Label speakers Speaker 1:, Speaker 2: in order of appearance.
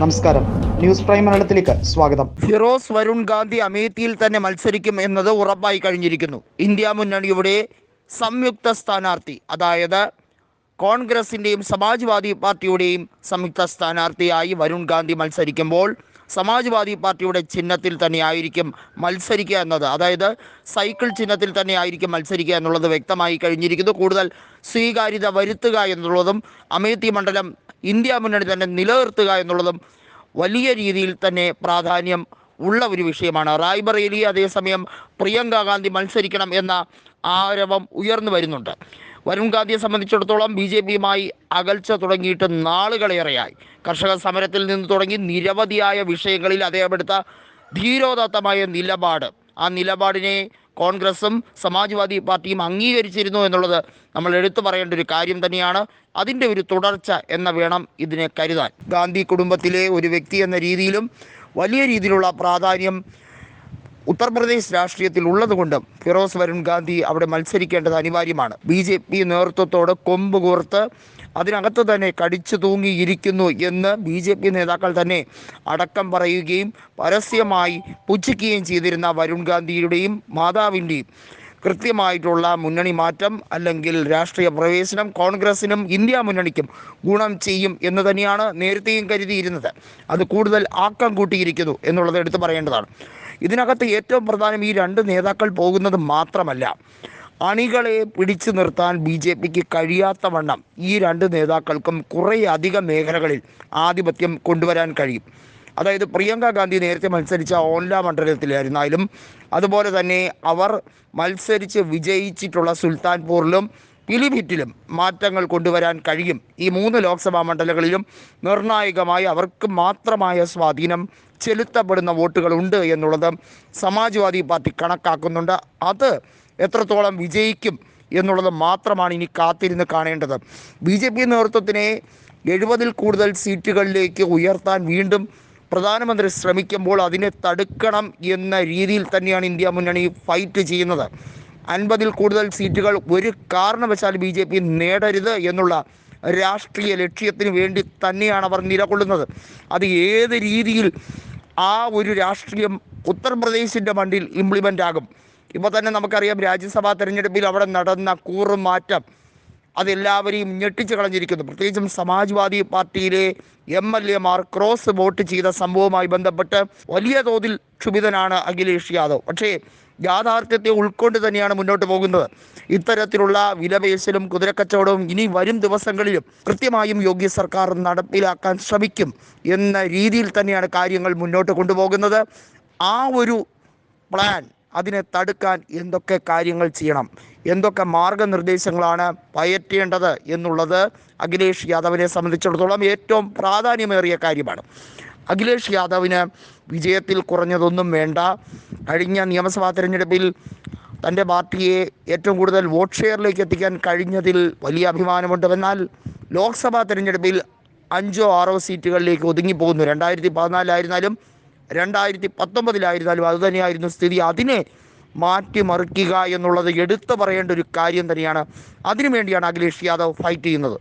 Speaker 1: നമസ്കാരം. News prime മലയാളത്തിലേക്ക് സ്വാഗതം.
Speaker 2: ഫിറോസ് വരുൺ ഗാന്ധി അമേത്തിയിൽ തന്നെ മത്സരിക്കും എന്നത് ഉറപ്പായി കഴിഞ്ഞിരിക്കുന്നു. ഇന്ത്യ മുന്നണിയുടെ സംയുക്ത സ്ഥാനാർത്ഥി അതായത് കോൺഗ്രസിന്റെയും സമാജ്വാദി പാർട്ടിയുടെയും സംയുക്ത സ്ഥാനാർത്ഥിയായി വരുൺ ഗാന്ധി മത്സരിക്കുമ്പോൾ സമാജ്വാദി പാർട്ടിയുടെ ചിഹ്നത്തിൽ തന്നെ ആയിരിക്കും മത്സരിക്കുക എന്നത്. അതായത് സൈക്കിൾ ചിഹ്നത്തിൽ തന്നെ ആയിരിക്കും മത്സരിക്കുക എന്നുള്ളത് വ്യക്തമായി കഴിഞ്ഞിരിക്കുന്നു. കൂടുതൽ സ്വീകാര്യത വരുത്തുക എന്നുള്ളതും അമേത്തി മണ്ഡലം ഇന്ത്യ മുന്നണി തന്നെ നിലനിർത്തുക എന്നുള്ളതും വലിയ രീതിയിൽ തന്നെ പ്രാധാന്യം ഉള്ള ഒരു വിഷയമാണ്. റായ്ബറേലി അതേസമയം പ്രിയങ്ക ഗാന്ധി മത്സരിക്കണം എന്ന ആരവം ഉയർന്നു വരുന്നുണ്ട്. വരുൺ ഗാന്ധിയെ സംബന്ധിച്ചിടത്തോളം ബി ജെ പിയുമായി അകൽച്ച തുടങ്ങിയിട്ട് നാളുകളേറെയായി കർഷക സമരത്തിൽ നിന്ന് തുടങ്ങി നിരവധിയായ വിഷയങ്ങളിൽ അദ്ദേഹം എടുത്ത ധീരോദാത്തമായ നിലപാട്. ആ നിലപാടിനെ കോൺഗ്രസും സമാജ്വാദി പാർട്ടിയും അംഗീകരിച്ചിരുന്നു എന്നുള്ളത് നമ്മൾ എടുത്തു പറയേണ്ട ഒരു കാര്യം തന്നെയാണ്. അതിന്റെ ഒരു തുടർച്ച എന്ന വേണം ഇതിനെ കരുതാൻ. ഗാന്ധി കുടുംബത്തിലെ ഒരു വ്യക്തി എന്ന രീതിയിലും വലിയ രീതിയിലുള്ള പ്രാധാന്യം ഉത്തർപ്രദേശ് രാഷ്ട്രീയത്തിൽ ഉള്ളതുകൊണ്ടും ഫിറോസ് വരുൺ ഗാന്ധി അവിടെ മത്സരിക്കേണ്ടത് അനിവാര്യമാണ്. ബി ജെ പി നേതൃത്വത്തോട് കൊമ്പ് കോർത്ത് അതിനകത്ത് തന്നെ കടിച്ചു തൂങ്ങിയിരിക്കുന്നു എന്ന് ബി ജെ പി നേതാക്കൾ തന്നെ അടക്കം പറയുകയും പരസ്യമായി പുച്ഛിക്കുകയും ചെയ്തിരുന്ന വരുൺ ഗാന്ധിയുടെയും മാതാവിന്റെയും കൃത്യമായിട്ടുള്ള മുന്നണി മാറ്റം അല്ലെങ്കിൽ രാഷ്ട്രീയ പ്രവേശനം കോൺഗ്രസിനും ഇന്ത്യ മുന്നണിക്കും ഗുണം ചെയ്യും എന്ന് തന്നെയാണ് നേരത്തെയും കരുതിയിരുന്നത്. അത് കൂടുതൽ ആക്കം കൂട്ടിയിരിക്കുന്നു എന്നുള്ളത് എടുത്തു പറയേണ്ടതാണ്. ഇതിനകത്ത് ഏറ്റവും പ്രധാനം ഈ രണ്ട് നേതാക്കൾ പോകുന്നത് മാത്രമല്ല അണികളെ പിടിച്ചു നിർത്താൻ ബി ജെ പിക്ക് കഴിയാത്ത വണ്ണം ഈ രണ്ട് നേതാക്കൾക്കും കുറേയധികം മേഖലകളിൽ ആധിപത്യം കൊണ്ടുവരാൻ കഴിയും. അതായത് പ്രിയങ്ക ഗാന്ധി നേരത്തെ മത്സരിച്ച ഓൻല മണ്ഡലത്തിലായിരുന്നാലും അതുപോലെ തന്നെ അവർ മത്സരിച്ച് വിജയിച്ചിട്ടുള്ള സുൽത്താൻപൂറിലും പിലിഭിറ്റിലും മാറ്റങ്ങൾ കൊണ്ടുവരാൻ കഴിയും. ഈ മൂന്ന് ലോക്സഭാ മണ്ഡലങ്ങളിലും നിർണായകമായി അവർക്ക് മാത്രമായ സ്വാധീനം ചെലുത്തപ്പെടുന്ന വോട്ടുകളുണ്ട് എന്നുള്ളത് സമാജ്വാദി പാർട്ടി കണക്കാക്കുന്നുണ്ട്. അത് എത്രത്തോളം വിജയിക്കും എന്നുള്ളത് മാത്രമാണ് ഇനി കാത്തിരുന്ന് കാണേണ്ടത്. ബി ജെ പി നേതൃത്വത്തിനെ എഴുപതിൽ കൂടുതൽ സീറ്റുകളിലേക്ക് ഉയർത്താൻ വീണ്ടും പ്രധാനമന്ത്രി ശ്രമിക്കുമ്പോൾ അതിനെ തടുക്കണം എന്ന രീതിയിൽ തന്നെയാണ് ഇന്ത്യ മുന്നണി ഫൈറ്റ് ചെയ്യുന്നത്. അൻപതിൽ കൂടുതൽ സീറ്റുകൾ ഒരു കാരണവശാൽ ബി ജെ പി നേടരുത് എന്നുള്ള രാഷ്ട്രീയ ലക്ഷ്യത്തിന് വേണ്ടി തന്നെയാണ് അവർ നിലകൊള്ളുന്നത്. അത് ഏത് രീതിയിൽ ആ ഒരു രാഷ്ട്രീയം ഉത്തർപ്രദേശിന്റെ മണ്ണിൽ ഇംപ്ലിമെന്റ് ആകും? ഇപ്പോൾ തന്നെ നമുക്കറിയാം രാജ്യസഭാ തെരഞ്ഞെടുപ്പിൽ അവിടെ നടന്ന കൂറുമാറ്റം അതെല്ലാവരെയും ഞെട്ടിച്ചു കളഞ്ഞിരിക്കുന്നു. പ്രത്യേകിച്ചും സമാജ്വാദി പാർട്ടിയിലെ എം എൽ എമാർ ക്രോസ് വോട്ട് ചെയ്ത സംഭവവുമായി ബന്ധപ്പെട്ട് വലിയ തോതിൽ ക്ഷുഭിതനാണ് അഖിലേഷ് യാദവ്. പക്ഷേ യാഥാർത്ഥ്യത്തെ ഉൾക്കൊണ്ട് തന്നെയാണ് മുന്നോട്ട് പോകുന്നത്. ഇത്തരത്തിലുള്ള വിലപേശലും കുതിരക്കച്ചവടവും ഇനി വരും ദിവസങ്ങളിലും കൃത്യമായും യോഗ്യ സർക്കാർ നടപ്പിലാക്കാൻ ശ്രമിക്കും എന്ന രീതിയിൽ തന്നെയാണ് കാര്യങ്ങൾ മുന്നോട്ട് കൊണ്ടുപോകുന്നത്. ആ ഒരു പ്ലാൻ അതിനെ തടുക്കാൻ എന്തൊക്കെ കാര്യങ്ങൾ ചെയ്യണം? എന്തൊക്കെ മാർഗനിർദ്ദേശങ്ങളാണ് പയറ്റേണ്ടത് എന്നുള്ളത് അഖിലേഷ് യാദവിനെ സംബന്ധിച്ചിടത്തോളം ഏറ്റവും പ്രാധാന്യമേറിയ കാര്യമാണ്. അഖിലേഷ് യാദവിന് വിജയത്തിൽ കുറഞ്ഞതൊന്നും വേണ്ട. കഴിഞ്ഞ നിയമസഭാ തെരഞ്ഞെടുപ്പിൽ തന്റെ പാർട്ടിയെ ഏറ്റവും കൂടുതൽ വോട്ട് ഷെയറിലേക്ക് എത്തിക്കാൻ കഴിഞ്ഞതിൽ വലിയ അഭിമാനമുണ്ട്. എന്നാൽ ലോക്സഭാ തെരഞ്ഞെടുപ്പിൽ അഞ്ചോ ആറോ സീറ്റുകളിലേക്ക് ഒതുങ്ങിപ്പോകുന്നു. രണ്ടായിരത്തി പതിനാലായിരുന്നാലും രണ്ടായിരത്തി പത്തൊമ്പതിലായിരുന്നാലും അതുതന്നെയായിരുന്നു സ്ഥിതി. അതിനെ മാറ്റിമറിക്കുക എന്നുള്ളത് എടുത്തു പറയേണ്ട ഒരു കാര്യം തന്നെയാണ്. അതിനുവേണ്ടിയാണ് അഖിലേഷ് യാദവ് ഫൈറ്റ് ചെയ്യുന്നത്.